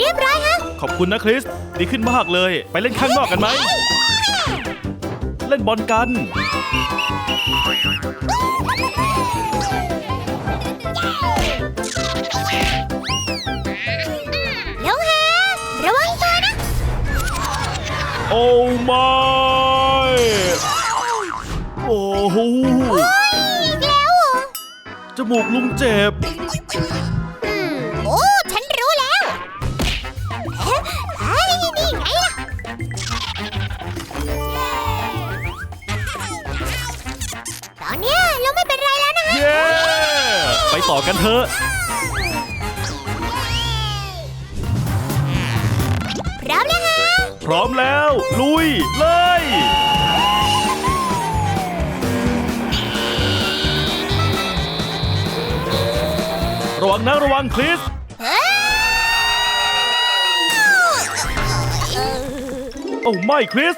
เรียบร้อยฮะ ขอบคุณนะคริส ดีขึ้นมากเลย ไปเล่นข้างนอกกันไหม เล่นบอลกันลุงฮะระวังตัวนะ โอ้ไม่โอ้โหอีกแล้วเหรอ จมูกลุงเจ็บอื ต่อกันเถอะ พร้อมแล้วฮะพร้อมแล้ว ลุย เลย ระวังนะระวังคริสเอ้ยโอ้ไม่คริส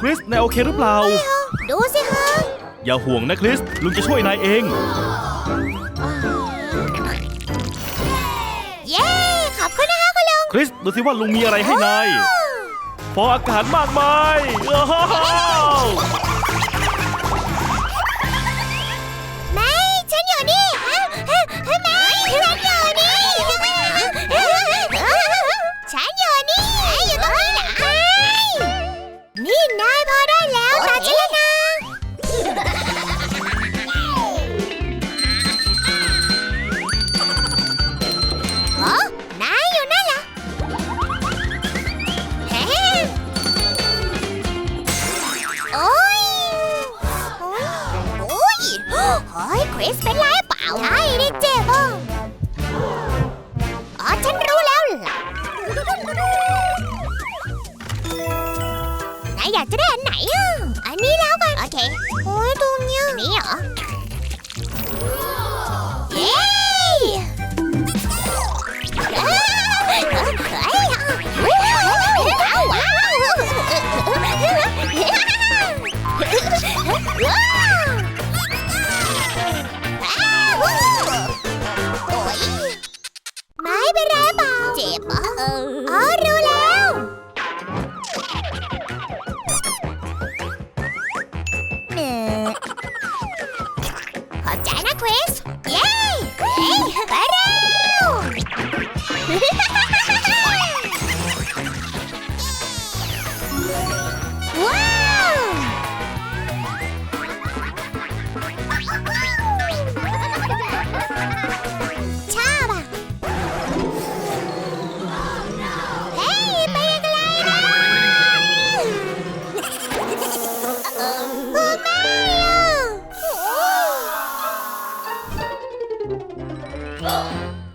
คริสนายโอเคหรือเปล่า ดูสิฮะ อย่าห่วงนะคริส ลุงจะช่วยนายเอง เย้ ขอบคุณนะคะคุณลุง คริส ดูสิว่าลุงมีอะไรให้นาย ฟองอากาศมากมายอ้าว เฮ้ยคริสเป็นไรเปล่าใช่ได้เจ็บอะอ๋อฉันรู้แล้วล่ะนายอยากจะได้อันไหนอะ อันนี้แล้วกัน โอเคโอ้ยตรงเนี้ยอันนี้เหรอ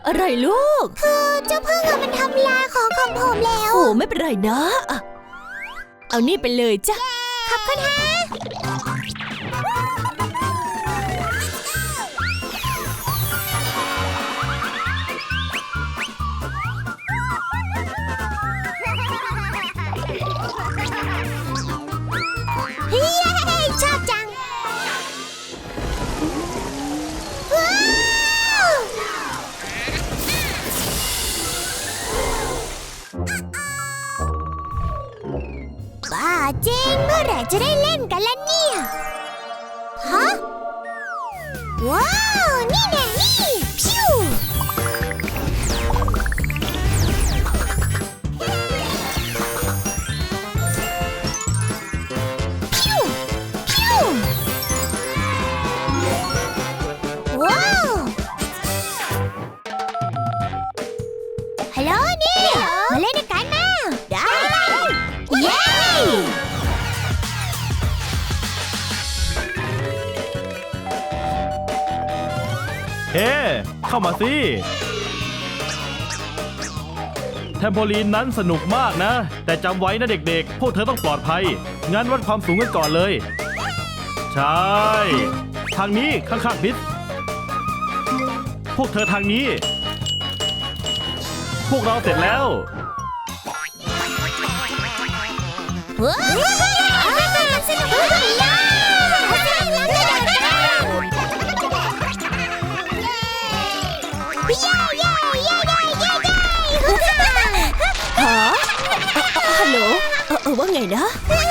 อะไรลูก คือเจ้าพึ่งอะมันทำลายของของผมแล้ว โอ้ไม่เป็นไรนะอะเอานี่ไปเลยจ้ะขอบคุณฮะ ว้าวนี่แเข้ามาสิ แทมโพลีนนั้นสนุกมากนะ แต่จำไว้นะเด็กๆ พวกเธอต้องปลอดภัย งั้นวัดความสูงกันก่อนเลย ใช่ ทางนี้ข้างๆพิษพวกเธอทางนี้ พวกเราเสร็จแล้วว้าวสนุกเลย ฮัลโหลเ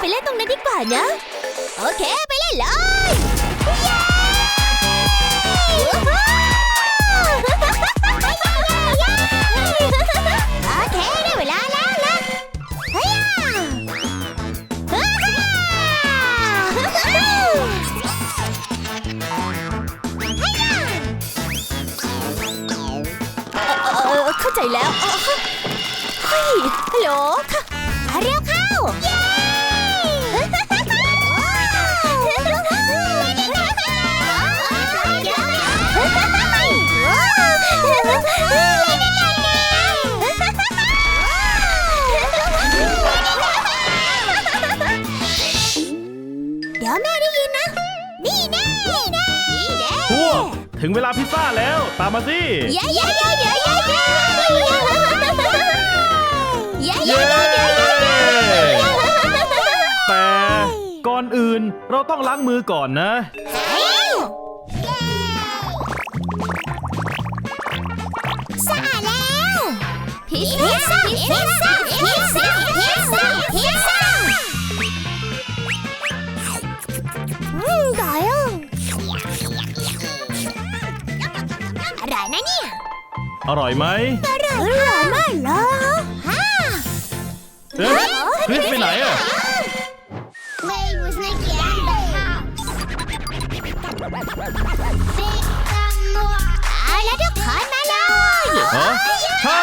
ไปเล่นตรงนั้นดีกว่านะ โอเคไปเล่นเลยเย้โอเคได้เวลาแล้วล่ะเฮ้ยเออเข้าใจแล้วเออเฮ้ยฮัลโหลค่ะเร็วเข้า เย้ ถึงเวลาพิซซ่าแล้ว ตามมาสิ เย้เย้เย้เย้เย้เย้เย้เย้แต่ก่อนอื่นเราต้องล้างมือก่อนนะสะอาดแล้วพิซซ่าพิซซ่าพิซซ่าพิซซ่าพิซซ่าอื นะเนี่ยอร่อยไหมอร่อยอร่อยมากเลยฮะเอ๊ะคริสไปไหนอะ Play with Nicky and the house. เอาละทุกคนมาเลยฮะใช่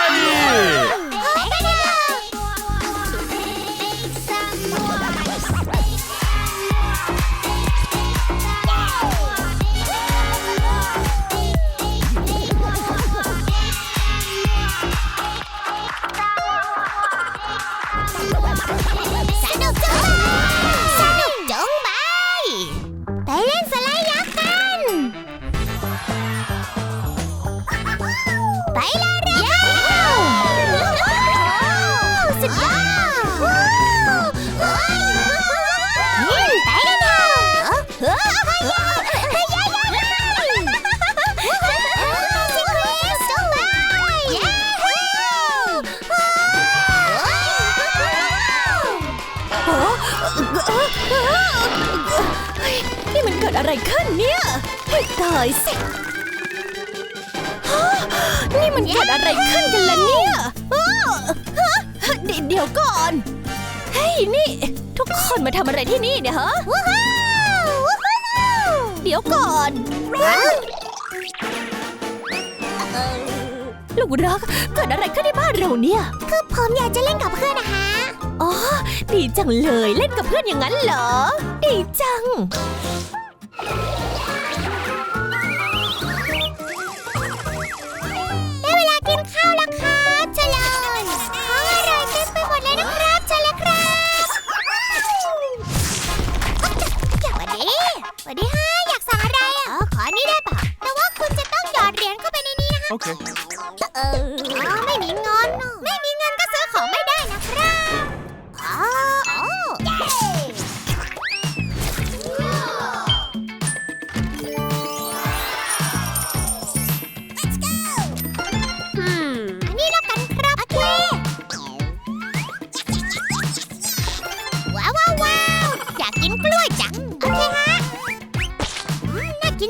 ดอะไรขึ้นเนี่ยเฮ้ยตายสิฮะนี่มันเกิดอะไรขึ้นกันล่ะเนี่ยอ้อฮะเดี๋ยวเดี๋ยวก่อน เฮ้ยนี่ ทุกคนมาทำอะไรที่นี่เนี่ยฮะเดี๋ยวก่อนลูกรักเกิดอะไรขึ้นในบ้านเราเนี่ย คือผมอยากจะเล่นกับเพื่อนนะฮะ อ๋อ ดีจังเลยเล่นกับเพื่อนอย่างนั้นเหรอ ดีจัง Yeah.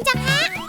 Cho